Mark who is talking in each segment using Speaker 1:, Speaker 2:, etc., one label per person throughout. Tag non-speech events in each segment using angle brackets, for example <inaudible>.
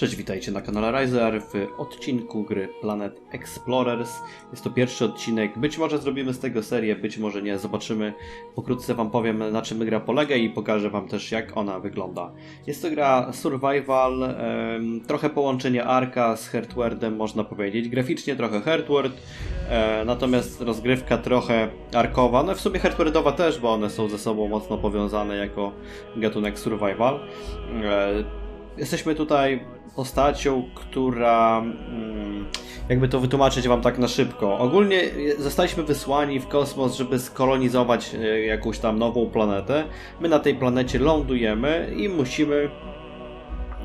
Speaker 1: Cześć, witajcie na kanale Riser w odcinku gry Planet Explorers. Jest to pierwszy odcinek, być może zrobimy z tego serię, być może nie, zobaczymy. Pokrótce wam powiem na czym gra polega i pokażę wam też jak ona wygląda. Jest to gra survival, trochę połączenie Arka z Heartwardem można powiedzieć. Graficznie trochę Heartward, e, natomiast rozgrywka trochę Arkowa, no w sumie Heartwardowa też, bo one są ze sobą mocno powiązane jako gatunek survival. Jesteśmy tutaj postacią, która. mm, Jakby to wytłumaczyć Wam tak na szybko. Ogólnie zostaliśmy wysłani w kosmos, żeby skolonizować e, jakąś tam nową planetę. My na tej planecie lądujemy i musimy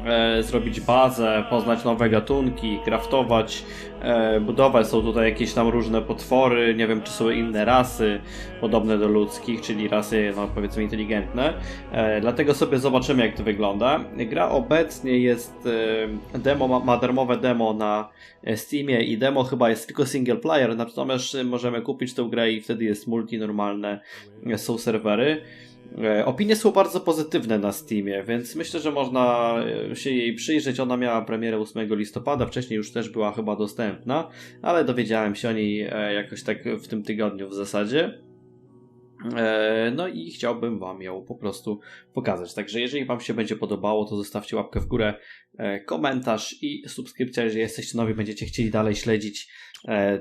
Speaker 1: e, zrobić bazę, poznać nowe gatunki, craftować, e, budować. Są tutaj jakieś tam różne potwory, nie wiem czy są inne rasy podobne do ludzkich, czyli rasy no, powiedzmy inteligentne. E, dlatego sobie zobaczymy jak to wygląda. Gra obecnie jest demo, ma, ma darmowe demo na Steamie i demo chyba jest tylko single player, natomiast możemy kupić tę grę i wtedy jest multi normalne, są serwery. E, Opinie są bardzo pozytywne na Steamie, więc myślę, że można e, się jej przyjrzeć. Ona miała premierę 8 listopada, wcześniej już też była chyba dostępna, ale dowiedziałem się o niej e, jakoś tak w tym tygodniu w zasadzie. No i chciałbym Wam ją po prostu pokazać. Także jeżeli Wam się będzie podobało, to zostawcie łapkę w górę, komentarz i subskrypcja, jeżeli jesteście nowi, będziecie chcieli dalej śledzić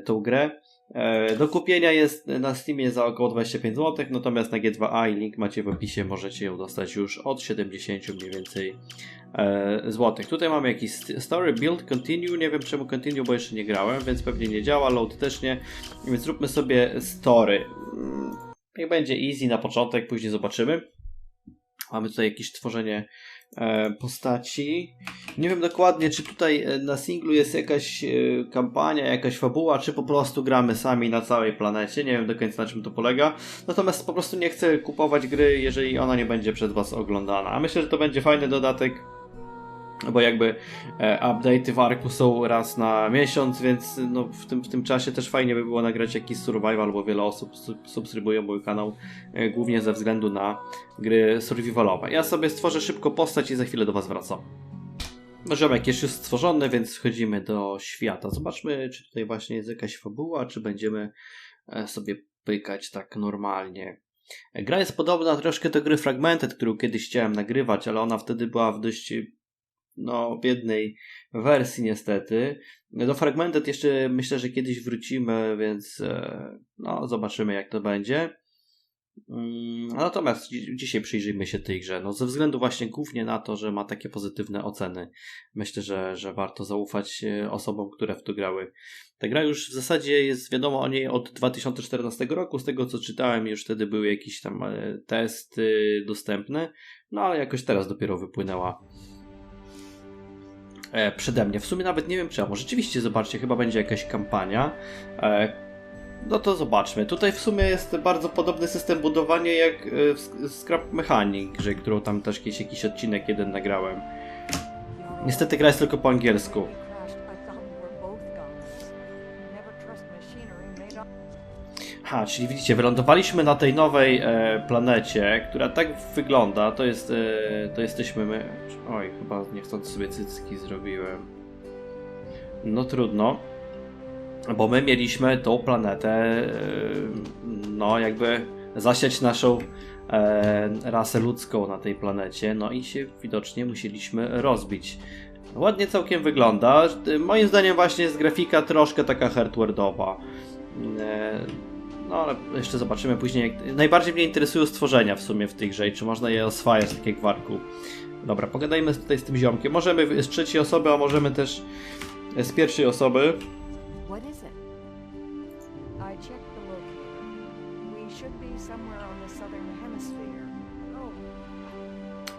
Speaker 1: tą grę. E, Do kupienia jest na Steamie za około 25 zł, natomiast na G2A i link macie w opisie, możecie ją dostać już od 70 mniej więcej e, złotych. Tutaj mamy jakiś st- story build continue, nie wiem czemu continue, bo jeszcze nie grałem, więc pewnie nie działa, load też nie, więc zróbmy sobie story. Niech będzie easy na początek, później zobaczymy. Mamy tutaj jakieś tworzenie postaci. Nie wiem dokładnie, czy tutaj e, na singlu jest jakaś e, kampania, jakaś fabuła, czy po prostu gramy sami na całej planecie. Nie wiem do końca na czym to polega. Natomiast po prostu nie chcę kupować gry, jeżeli ona nie będzie przez Was oglądana. A myślę, że to będzie fajny dodatek. Bo jakby e, update'y w Arku są raz na miesiąc, więc no, w, tym, w tym czasie też fajnie by było nagrać jakiś survival, bo wiele osób sub- subskrybują mój kanał e, głównie ze względu na gry survivalowe. Ja sobie stworzę szybko postać i za chwilę do Was wracam. Ziomek jest już stworzony, więc wchodzimy do świata. Zobaczmy, czy tutaj właśnie jest jakaś fabuła, czy będziemy e, sobie pykać tak normalnie. Gra jest podobna troszkę do gry Fragmented, którą kiedyś chciałem nagrywać, ale ona wtedy była w dość no, biednej wersji niestety. Do Fragmented jeszcze myślę, że kiedyś wrócimy, więc e, no, zobaczymy jak to będzie. Mm, Natomiast dzi- dzisiaj przyjrzyjmy się tej grze. No, ze względu właśnie głównie na to, że ma takie pozytywne oceny. Myślę, że, że warto zaufać e, osobom, które w to grały. Ta gra już w zasadzie jest wiadomo o niej od 2014 roku. Z tego co czytałem, już wtedy były jakieś tam e, testy dostępne. No ale jakoś teraz dopiero wypłynęła przede mnie. W sumie nawet nie wiem czemu. Rzeczywiście, zobaczcie, chyba będzie jakaś kampania. E, no to zobaczmy. Tutaj w sumie jest bardzo podobny system budowania jak e, w Scrap Mechanic, grze, którą tam też kiedyś jakiś odcinek jeden nagrałem. Niestety gra jest tylko po angielsku. Ha, czyli widzicie, wylądowaliśmy na tej nowej e, planecie, która tak wygląda. To jest, e, to jesteśmy my. Oj, chyba niechcący sobie cycki zrobiłem. No trudno. Bo my mieliśmy tą planetę, e, no jakby zasiać naszą e, rasę ludzką na tej planecie, no i się widocznie musieliśmy rozbić. Ładnie całkiem wygląda. E, Moim zdaniem właśnie jest grafika troszkę taka hardware'owa. No ale jeszcze zobaczymy później. Najbardziej mnie interesują stworzenia w sumie w tej grze i czy można je oswajać tak jak w Arku. Dobra, pogadajmy tutaj z tym ziomkiem. Możemy z trzeciej osoby, a możemy też z pierwszej osoby.
Speaker 2: Oh,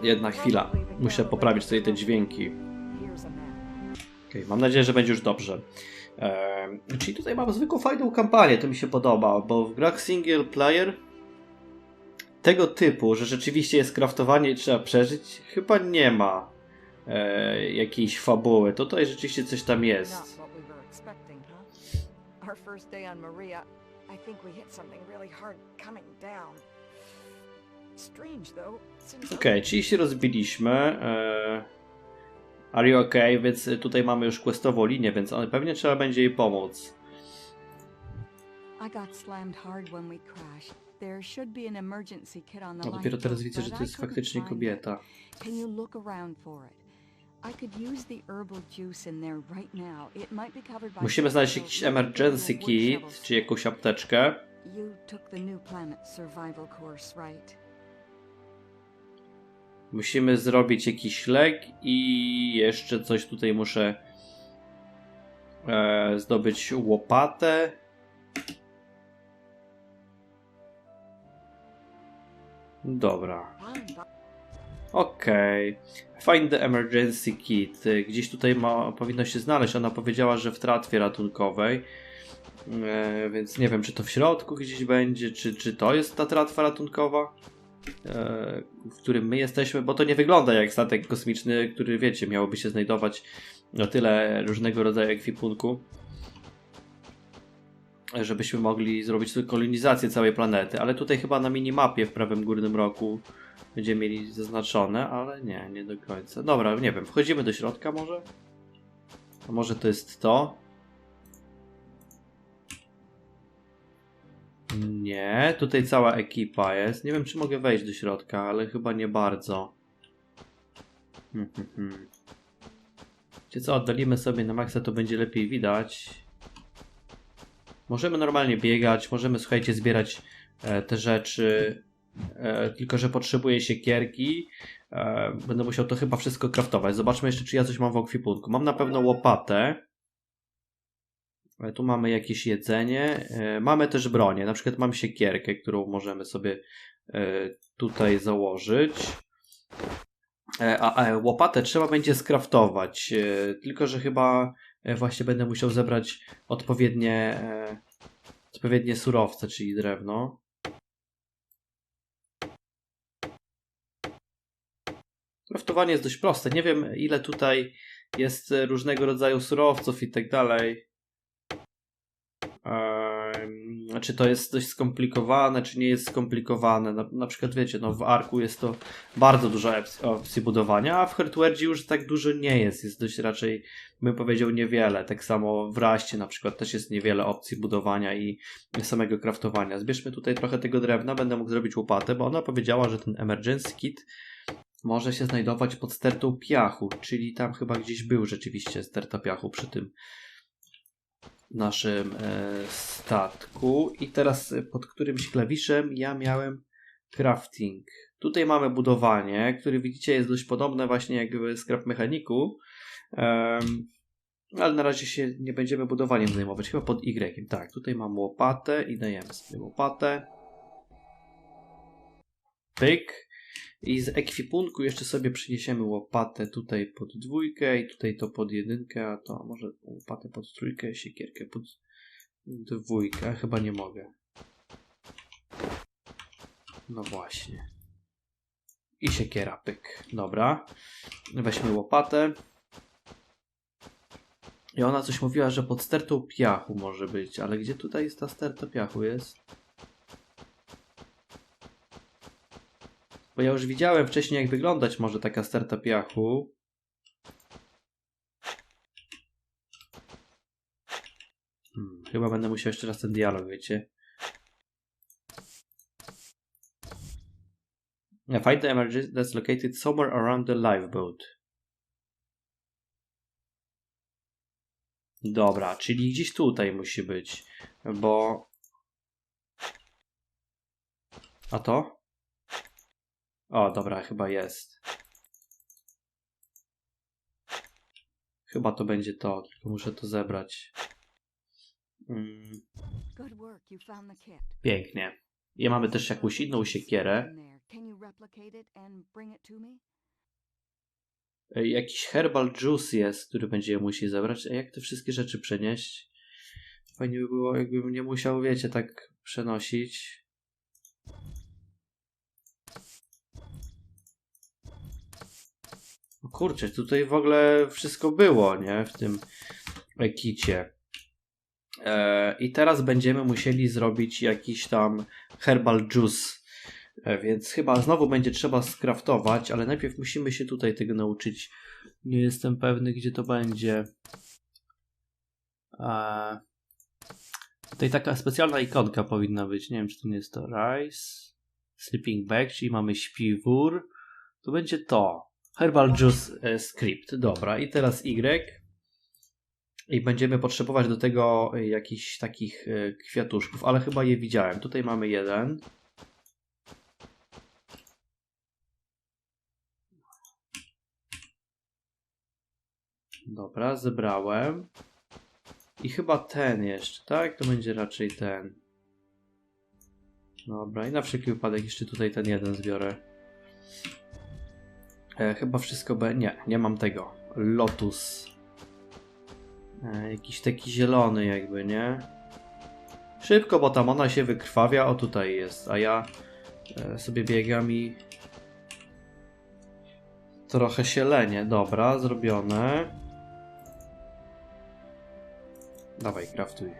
Speaker 1: Jedna chwila. Muszę poprawić tutaj te dźwięki. Okej, mam nadzieję, że będzie już dobrze. Czyli tutaj mam zwykłą fajną kampanię, to mi się podoba, bo w grach single player tego typu, że rzeczywiście jest kraftowanie i trzeba przeżyć, chyba nie ma e, jakiejś fabuły. Tutaj rzeczywiście coś tam jest. Okej, czyli się rozbiliśmy. E, Are you okay? Więc y, tutaj mamy już questową linię, więc on, pewnie trzeba będzie jej pomóc. No dopiero teraz widzę, że to jest faktycznie kobieta. Musimy znaleźć jakiś emergency kit, czy jakąś apteczkę.
Speaker 2: You took the new planet survival course, right?
Speaker 1: Musimy zrobić jakiś lek i jeszcze coś tutaj muszę e, zdobyć łopatę. Dobra. Okej. Find the emergency kit. Gdzieś tutaj ma, powinno się znaleźć. Ona powiedziała, że w tratwie ratunkowej. E, więc nie wiem, czy to w środku gdzieś będzie, czy, czy to jest ta tratwa ratunkowa, w którym my jesteśmy, bo to nie wygląda jak statek kosmiczny, który wiecie, miałoby się znajdować na tyle różnego rodzaju ekwipunku, żebyśmy mogli zrobić kolonizację całej planety. Ale tutaj chyba na minimapie w prawym górnym rogu będziemy mieli zaznaczone, ale nie, nie do końca. Dobra, nie wiem, wchodzimy do środka może? A może to jest to? Nie, tutaj cała ekipa jest. Nie wiem, czy mogę wejść do środka, ale chyba nie bardzo. Hmm, co, oddalimy sobie na maksa, to będzie lepiej widać. Możemy normalnie biegać, możemy, słuchajcie, zbierać e, te rzeczy. E, tylko, że potrzebuję siekierki. E, będę musiał to chyba wszystko kraftować. Zobaczmy jeszcze, czy ja coś mam w okwipunku. Mam na pewno łopatę. E, Tu mamy jakieś jedzenie. E, Mamy też bronię. Na przykład mam siekierkę, którą możemy sobie e, tutaj założyć. A, a łopatę trzeba będzie skraftować. Tylko, że chyba właśnie będę musiał zebrać odpowiednie, odpowiednie surowce, czyli drewno. Kraftowanie jest dość proste. Nie wiem, ile tutaj jest różnego rodzaju surowców i tak dalej. Czy to jest dość skomplikowane, czy nie jest skomplikowane? Na, na przykład, wiecie, no w Arku jest to bardzo dużo opc- opcji budowania, a w Hardware'dzie już tak dużo nie jest. Jest dość raczej, bym powiedział, niewiele. Tak samo w Raście na przykład też jest niewiele opcji budowania i samego craftowania. Zbierzmy tutaj trochę tego drewna, będę mógł zrobić łopatę, bo ona powiedziała, że ten emergency kit może się znajdować pod stertą piachu, czyli tam chyba gdzieś był rzeczywiście sterta piachu przy tym naszym e, statku. I teraz e, pod którymś klawiszem ja miałem crafting. Tutaj mamy budowanie, które widzicie jest dość podobne właśnie jak w Scrap Mechaniku. Ale na razie się nie będziemy budowaniem zajmować. Chyba pod Y. Tak, tutaj mam łopatę i dajemy sobie łopatę. Pyk. I z ekwipunku jeszcze sobie przyniesiemy łopatę tutaj pod dwójkę i tutaj to pod jedynkę, a to może łopatę pod trójkę, siekierkę pod dwójkę. Chyba nie mogę. No właśnie. I siekiera, pyk. Dobra. Weźmy łopatę. I ona coś mówiła, że pod stertą piachu może być, ale gdzie tutaj jest ta sterta piachu jest? Bo ja już widziałem wcześniej, jak wyglądać może taka sterta piachu. Hmm, chyba będę musiał jeszcze raz ten dialog, wiecie. Yeah, find the emergency that's located somewhere around the lifeboat. Dobra, czyli gdzieś tutaj musi być, bo... A to? O, dobra, chyba jest. Chyba to będzie to, tylko muszę to zebrać. Mm, pięknie. I mamy też jakąś inną siekierę. E, Jakiś herbal juice jest, który będziemy musieli zebrać. A jak te wszystkie rzeczy przenieść? Fajnie by było, jakbym nie musiał, wiecie, tak przenosić. Kurczę, tutaj w ogóle wszystko było, nie? W tym kicie. E, I teraz będziemy musieli zrobić jakiś tam herbal juice. E, więc chyba znowu będzie trzeba skraftować, ale najpierw musimy się tutaj tego nauczyć Nie jestem pewny, gdzie to będzie. Eee, tutaj taka specjalna ikonka powinna być. Nie wiem, czy to nie jest to. Rice. Sleeping Bag, czyli mamy śpiwór. To będzie to. Herbal Juice e, Script. Dobra, i teraz Y. I będziemy potrzebować do tego jakichś takich e, kwiatuszków, ale chyba je widziałem. Tutaj mamy jeden. Dobra, zebrałem. I chyba ten jeszcze, tak? To będzie raczej ten. Dobra, i na wszelki wypadek jeszcze tutaj ten jeden zbiorę. E, chyba wszystko be... Nie, nie mam tego. Lotus. E, jakiś taki zielony jakby, nie? Szybko, bo tam ona się wykrwawia. O, tutaj jest. A ja e, sobie biegam i... Trochę się lenię. Dobra, zrobione. Dawaj, craftuj.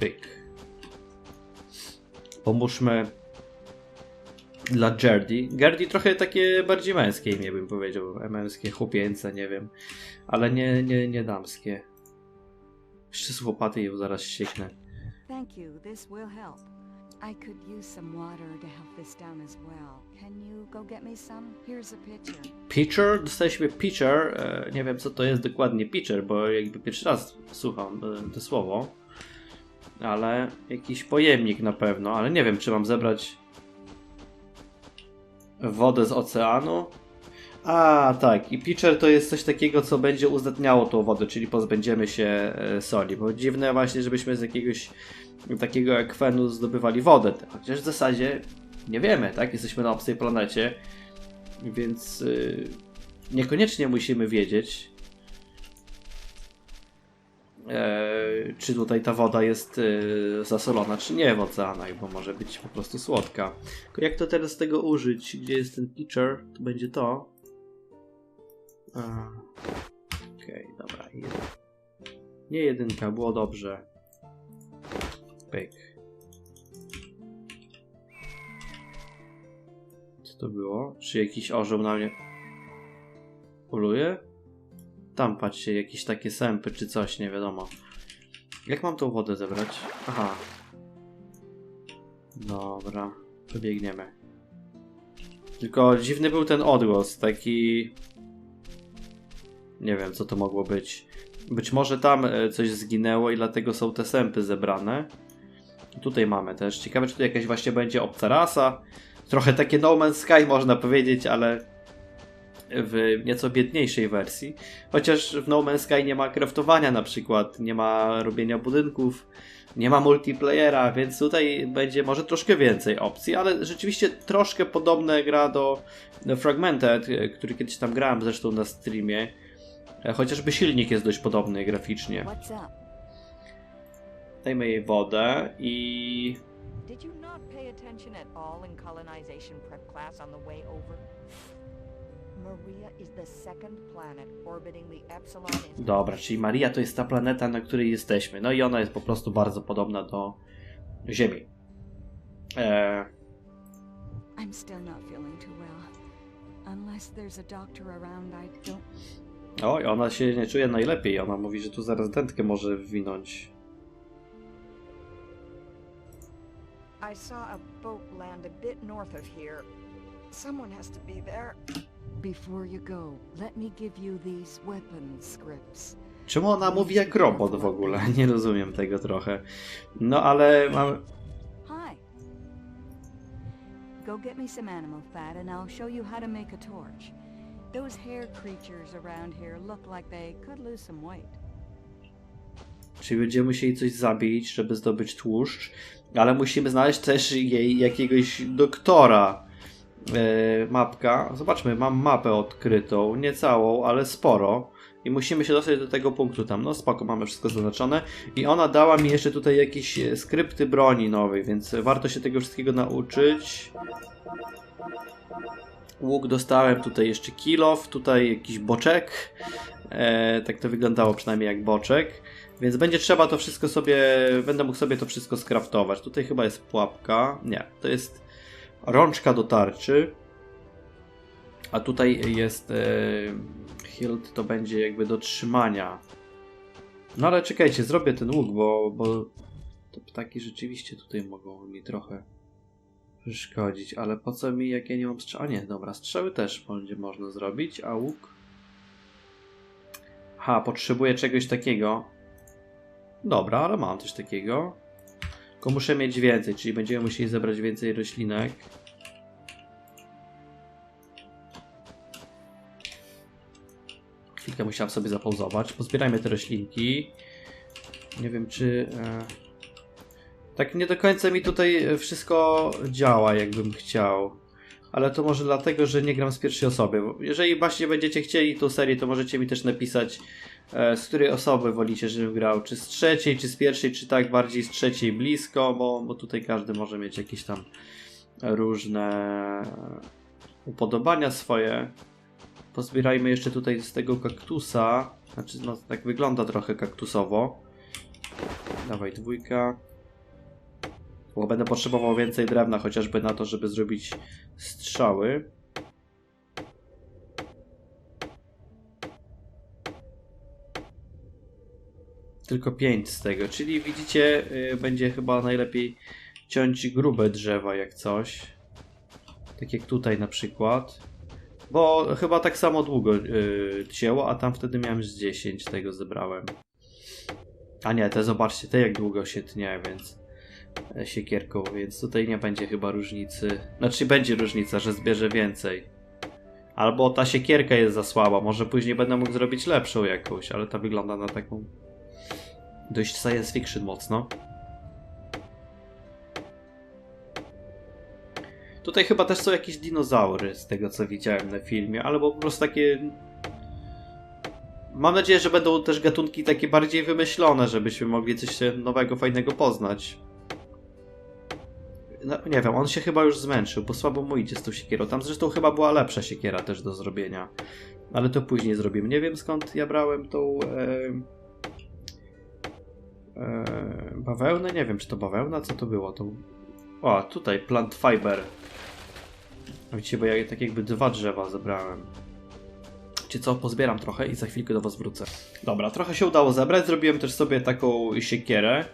Speaker 1: Pyk. Pomóżmy dla Jerdy. Gerdy trochę takie bardziej męskie imię bym powiedział. Męskie, chłopięce, nie wiem. Ale nie, nie, nie damskie. Jeszcze z łopaty ją zaraz sieknę.
Speaker 2: Thank you. This will help. I could use some water to help this down as well. Can you go get me some? Here's a pitcher.
Speaker 1: Pitcher? Dostaliśmy pitcher. E, nie wiem co to jest dokładnie pitcher, bo jakby pierwszy raz słucham e, to słowo. Ale jakiś pojemnik na pewno, ale nie wiem czy mam zebrać wodę z oceanu. A, tak. I pitcher to jest coś takiego, co będzie uzdatniało tą wodę, czyli pozbędziemy się e, soli. Bo dziwne właśnie, żebyśmy z jakiegoś takiego ekwenu zdobywali wodę. Chociaż w zasadzie nie wiemy, tak? Jesteśmy na obcej planecie, więc y, niekoniecznie musimy wiedzieć, e, czy tutaj ta woda jest y, zasolona, czy nie w oceanach, bo może być po prostu słodka. Jak to teraz tego użyć? Gdzie jest ten pitcher? To będzie to. Okej, dobra. Jeden. Nie jedynka, było dobrze. Pyk. Co to było? Czy jakiś orzeł na mnie poluje? Tam patrzcie, jakieś takie sępy czy coś, nie wiadomo. Jak mam tą wodę zebrać? Aha. Dobra, pobiegniemy. Tylko dziwny był ten odgłos, taki... Nie wiem, co to mogło być. Być może tam e, coś zginęło i dlatego są te sępy zebrane. Tutaj mamy też. Ciekawe, czy tu jakaś właśnie będzie obca rasa. Trochę takie No Man's Sky można powiedzieć, ale w nieco biedniejszej wersji. Chociaż w No Man's Sky nie ma craftowania na przykład, nie ma robienia budynków, nie ma multiplayera, więc tutaj będzie może troszkę więcej opcji, ale rzeczywiście troszkę podobna gra do Fragmented, który kiedyś tam grałem zresztą na streamie. Chociażby silnik jest dość podobny graficznie. Dajmy jej wodę i
Speaker 2: Did you not pay attention at all in colonization prep class on the way over?
Speaker 1: Dobra, czyli Maria to jest ta planeta, na której jesteśmy. No i ona jest po prostu bardzo podobna do Ziemi. Eee,
Speaker 2: I'm still not feeling too well. Unless there's a doctor around, I don't.
Speaker 1: oj, ona się nie czuje najlepiej. Ona mówi, że tu zaraz dętkę może wywinąć.
Speaker 2: I saw a boat land a bit north of here. Someone has to be there. Before you go, let me give you these weapon scripts.
Speaker 1: Czemu ona mówi jak robot w ogóle? <laughs> Nie rozumiem tego trochę. No ale mam...
Speaker 2: Hi. Go get me some animal fat and I'll show you how to make a torch. Those hair creatures around here look like they could lose some weight.
Speaker 1: Czyli będziemy musieli coś zabić, żeby zdobyć tłuszcz, ale musimy znaleźć też jej jakiegoś doktora. E, mapka. Zobaczmy, mam mapę odkrytą, nie całą, ale sporo. I musimy się dostać do tego punktu tam. No spoko, mamy wszystko zaznaczone. I ona dała mi jeszcze tutaj jakieś e, skrypty broni nowej, więc warto się tego wszystkiego nauczyć. Łuk dostałem, tutaj jeszcze kilof, tutaj jakiś boczek. E, tak to wyglądało przynajmniej jak boczek. Więc będzie trzeba to wszystko sobie, będę mógł sobie to wszystko skraftować. Tutaj chyba jest pułapka. Nie, to jest rączka do tarczy. A tutaj jest e, hilt, to będzie jakby do trzymania. No ale czekajcie, zrobię ten łuk, bo, bo te ptaki rzeczywiście tutaj mogą mi trochę przeszkodzić. Ale po co mi, jak ja nie mam strzał? A nie, dobra, strzały też będzie można zrobić, a łuk? Ha, potrzebuję czegoś takiego. Dobra, ale mam coś takiego. Tylko muszę mieć więcej, czyli będziemy musieli zebrać więcej roślinek. Chwilkę musiałem sobie zapauzować. Pozbierajmy te roślinki. Nie wiem, czy... E... Tak nie do końca mi tutaj wszystko działa, jakbym chciał. Ale to może dlatego, że nie gram z pierwszej osoby. Jeżeli właśnie będziecie chcieli tą serię, to możecie mi też napisać, e, z której osoby wolicie, żebym grał. Czy z trzeciej, czy z pierwszej, czy tak bardziej z trzeciej blisko, bo, bo tutaj każdy może mieć jakieś tam różne upodobania swoje. Pozbierajmy jeszcze tutaj z tego kaktusa. Znaczy, no tak wygląda trochę kaktusowo. Dawaj dwójka. Bo będę potrzebował więcej drewna, chociażby na to, żeby zrobić strzały. Tylko 5 z tego, czyli widzicie, y, będzie chyba najlepiej ciąć grube drzewa jak coś. Tak jak tutaj na przykład. Bo chyba tak samo długo yy, cięło, a tam wtedy miałem z 10 tego zebrałem. A nie, te zobaczcie, te jak długo się tnie, więc siekierką, więc tutaj nie będzie chyba różnicy. Znaczy będzie różnica, że zbierze więcej. Albo ta siekierka jest za słaba, może później będę mógł zrobić lepszą jakąś, ale ta wygląda na taką dość science fiction mocno. Tutaj chyba też są jakieś dinozaury, z tego co widziałem na filmie, albo po prostu takie. Mam nadzieję, że będą też gatunki takie bardziej wymyślone, żebyśmy mogli coś nowego, fajnego poznać. No, nie wiem, on się chyba już zmęczył, bo słabo mu idzie z tą siekierą. Tam zresztą chyba była lepsza siekiera też do zrobienia. Ale to później zrobimy. Nie wiem skąd ja brałem tą. E, e, bawełnę? Nie wiem, czy to bawełna? Co to było? To... O, tutaj plant fiber. Widzicie, bo ja tak jakby dwa drzewa zebrałem. Wiecie co, pozbieram trochę i za chwilkę do was wrócę. Dobra, trochę się udało zebrać, zrobiłem też sobie taką siekierę.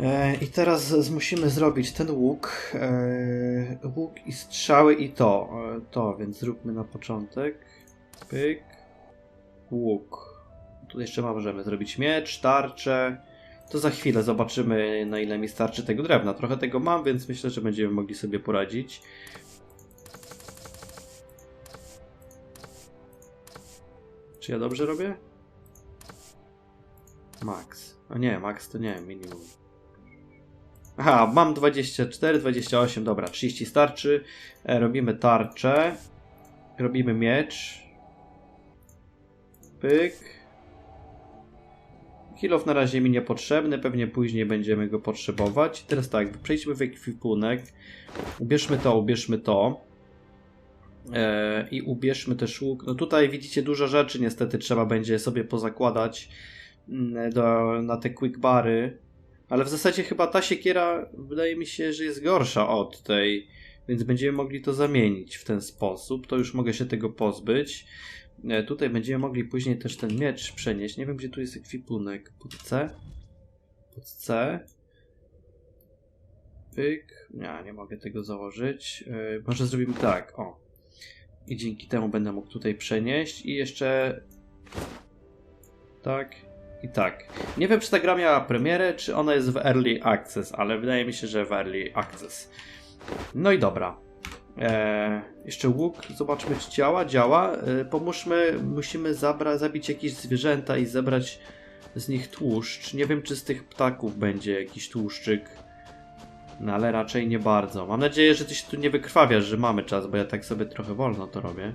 Speaker 1: E, I teraz musimy zrobić ten łuk. E, łuk i strzały i to. E, to, więc zróbmy na początek. Pyk. Łuk. Tu jeszcze możemy zrobić miecz, tarczę. To za chwilę zobaczymy, na ile mi starczy tego drewna. Trochę tego mam, więc myślę, że będziemy mogli sobie poradzić. Czy ja dobrze robię? Max. O nie, max to nie, minimum. Aha, mam 24, 28, dobra, 30 starczy. E, robimy tarczę. Robimy miecz. Pyk. Kilof na razie mi niepotrzebny, pewnie później będziemy go potrzebować. Teraz tak, przejdźmy w ekwipunek. Ubierzmy to, ubierzmy to. E, I ubierzmy też łuk. No tutaj widzicie dużo rzeczy, niestety trzeba będzie sobie pozakładać mm, do, na te quick bary. Ale w zasadzie chyba ta siekiera wydaje mi się, że jest gorsza od tej, więc będziemy mogli to zamienić w ten sposób. To już mogę się tego pozbyć. E, Tutaj będziemy mogli później też ten miecz przenieść. Nie wiem, gdzie tu jest ekwipunek. Pod C? Pod C? Pyk. Nie, nie mogę tego założyć. E, Może zrobimy tak. O. I dzięki temu będę mógł tutaj przenieść. I jeszcze. Tak. I tak. Nie wiem, czy ta gra miała premierę, czy ona jest w Early Access, ale wydaje mi się, że w Early Access. No i dobra. Eee, jeszcze łuk, zobaczmy czy działa. Działa. Eee, pomóżmy, musimy zabra- zabić jakieś zwierzęta i zebrać z nich tłuszcz. Nie wiem, czy z tych ptaków będzie jakiś tłuszczyk. No ale raczej nie bardzo. Mam nadzieję, że ty się tu nie wykrwawiasz, że mamy czas, bo ja tak sobie trochę wolno to robię.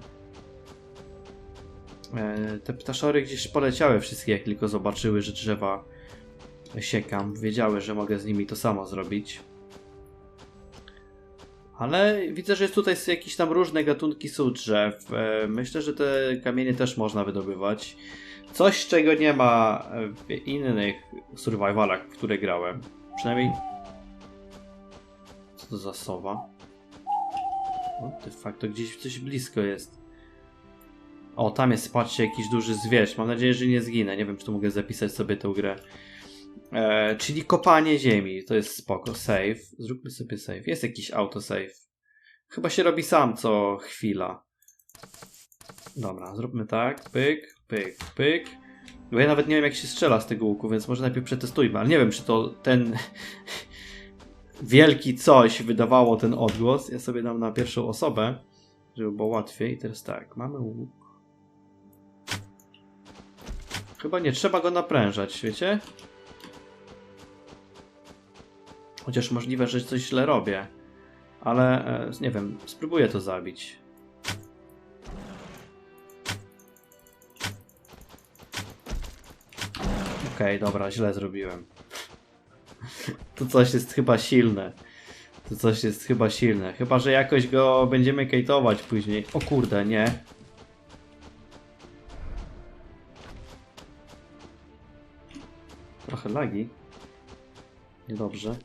Speaker 1: Eee, te ptaszory gdzieś poleciały wszystkie, jak tylko zobaczyły, że drzewa siekam. Wiedziały, że mogę z nimi to samo zrobić. Ale widzę, że jest tutaj jakieś tam różne gatunki są drzew. E, Myślę, że te kamienie też można wydobywać. Coś, czego nie ma w innych survivalach, w które grałem. Przynajmniej. Co to za sowa? What the fuck, to gdzieś coś blisko jest. O, tam jest, patrzcie, jakiś duży zwierz. Mam nadzieję, że nie zginę. Nie wiem, czy tu mogę zapisać sobie tę grę. E, czyli kopanie ziemi. To jest spoko. Save. Zróbmy sobie save. Jest jakiś autosave. Chyba się robi sam co chwila. Dobra, zróbmy tak. Pyk, pyk, pyk. Bo ja nawet nie wiem, jak się strzela z tego łuku, więc może najpierw przetestujmy. Ale nie wiem, czy to ten <laughs> wielki coś wydawało ten odgłos. Ja sobie dam na pierwszą osobę, żeby było łatwiej. I teraz tak, mamy łuk. Chyba nie trzeba go naprężać, wiecie? Chociaż możliwe, że coś źle robię. Ale e, nie wiem, spróbuję to zabić. Okej, dobra, źle zrobiłem. <laughs> To coś jest chyba silne. To coś jest chyba silne. Chyba, że jakoś go będziemy kejtować później. O kurde, nie. Trochę lagi. Niedobrze.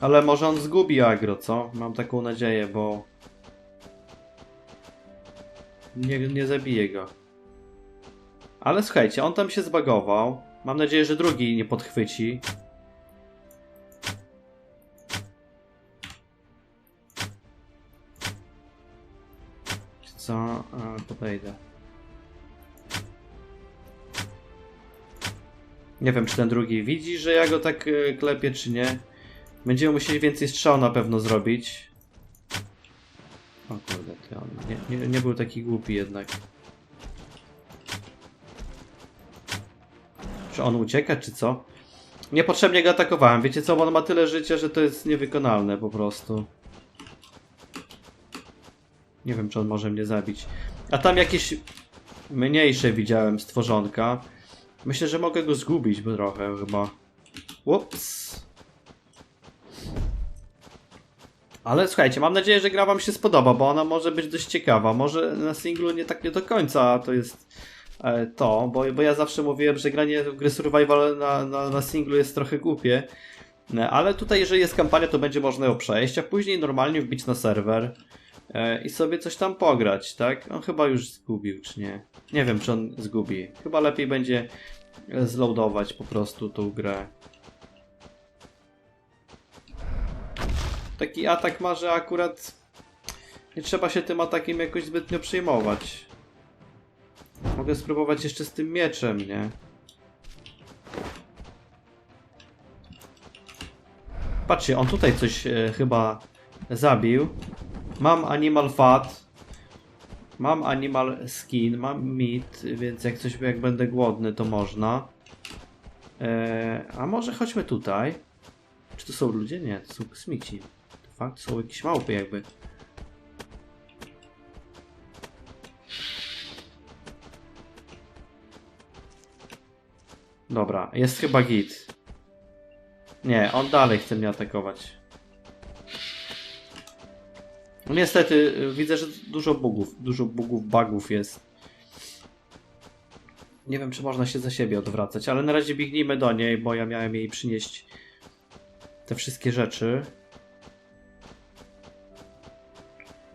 Speaker 1: Ale może on zgubi agro, co? Mam taką nadzieję, bo... Nie, nie zabiję go. Ale słuchajcie, on tam się zbagował. Mam nadzieję, że drugi nie podchwyci. Co? A, podejdę. Nie wiem, czy ten drugi widzi, że ja go tak e, klepię, czy nie. Będziemy musieli więcej strzał na pewno zrobić. O kurde, ty on nie, nie, nie był taki głupi jednak. Czy on ucieka, czy co? Niepotrzebnie go atakowałem. Wiecie co? On ma tyle życia, że to jest niewykonalne po prostu. Nie wiem, czy on może mnie zabić. A tam jakieś mniejsze widziałem stworzonka. Myślę, że mogę go zgubić bo trochę chyba. Ups. Ale słuchajcie, mam nadzieję, że gra wam się spodoba, bo ona może być dość ciekawa. Może na singlu nie tak nie do końca to jest e, to, bo, bo ja zawsze mówiłem, że granie w gry survival na, na, na singlu jest trochę głupie. E, Ale tutaj, jeżeli jest kampania, to będzie można ją przejść, a później normalnie wbić na serwer i sobie coś tam pograć, tak? On chyba już zgubił, czy nie? Nie wiem, czy on zgubi. Chyba lepiej będzie e, zloadować po prostu tą grę. Taki atak ma, że akurat nie trzeba się tym atakiem jakoś zbytnio przejmować. Mogę spróbować jeszcze z tym mieczem, nie? Patrzcie, on tutaj coś e, chyba zabił. Mam animal fat. Mam animal skin, mam meat, więc jak coś jak będę głodny, to można. E, a może chodźmy tutaj. Czy to są ludzie? Nie, to są kosmici. Fakt, są jakieś małpy jakby. Dobra, jest chyba git. Nie, on dalej chce mnie atakować. Niestety, y, widzę, że dużo bugów, dużo bugów, bugów jest. Nie wiem, czy można się za siebie odwracać, ale na razie biegnijmy do niej, bo ja miałem jej przynieść te wszystkie rzeczy.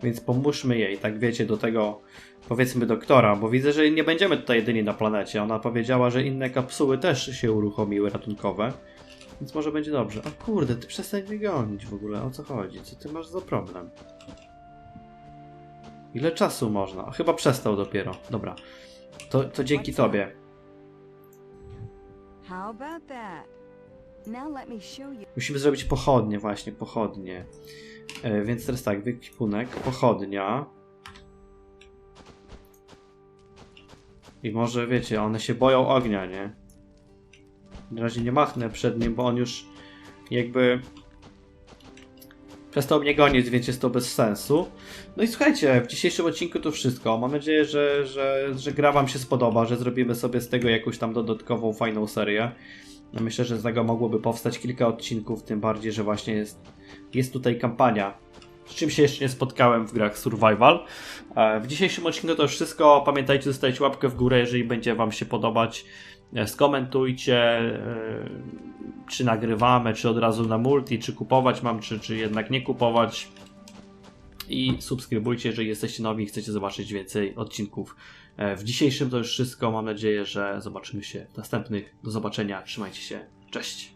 Speaker 1: Więc pomóżmy jej, tak wiecie, do tego powiedzmy doktora, bo widzę, że nie będziemy tutaj jedyni na planecie. Ona powiedziała, że inne kapsuły też się uruchomiły ratunkowe. Więc może będzie dobrze. O kurde, ty przestań mnie gonić w ogóle. O co chodzi? Co ty masz za problem? Ile czasu można? Chyba przestał dopiero. Dobra. To, to dzięki tobie. Musimy zrobić pochodnie, właśnie, pochodnie. E, więc teraz tak, wykipunek, pochodnia. I może, wiecie, one się boją ognia, nie? Na razie nie machnę przed nim, bo on już jakby przestał mnie gonić, więc jest to bez sensu. No i słuchajcie, w dzisiejszym odcinku to wszystko. Mam nadzieję, że, że, że gra wam się spodoba, że zrobimy sobie z tego jakąś tam dodatkową, fajną serię. No myślę, że z tego mogłoby powstać kilka odcinków, tym bardziej, że właśnie jest, jest tutaj kampania. Z czym się jeszcze nie spotkałem w grach survival. E, W dzisiejszym odcinku to już wszystko. Pamiętajcie zostawić łapkę w górę, jeżeli będzie Wam się podobać. E, Skomentujcie, e, czy nagrywamy, czy od razu na multi, czy kupować mam, czy, czy jednak nie kupować. I subskrybujcie, jeżeli jesteście nowi i chcecie zobaczyć więcej odcinków. E, W dzisiejszym to już wszystko. Mam nadzieję, że zobaczymy się w następnych. Do zobaczenia. Trzymajcie się. Cześć.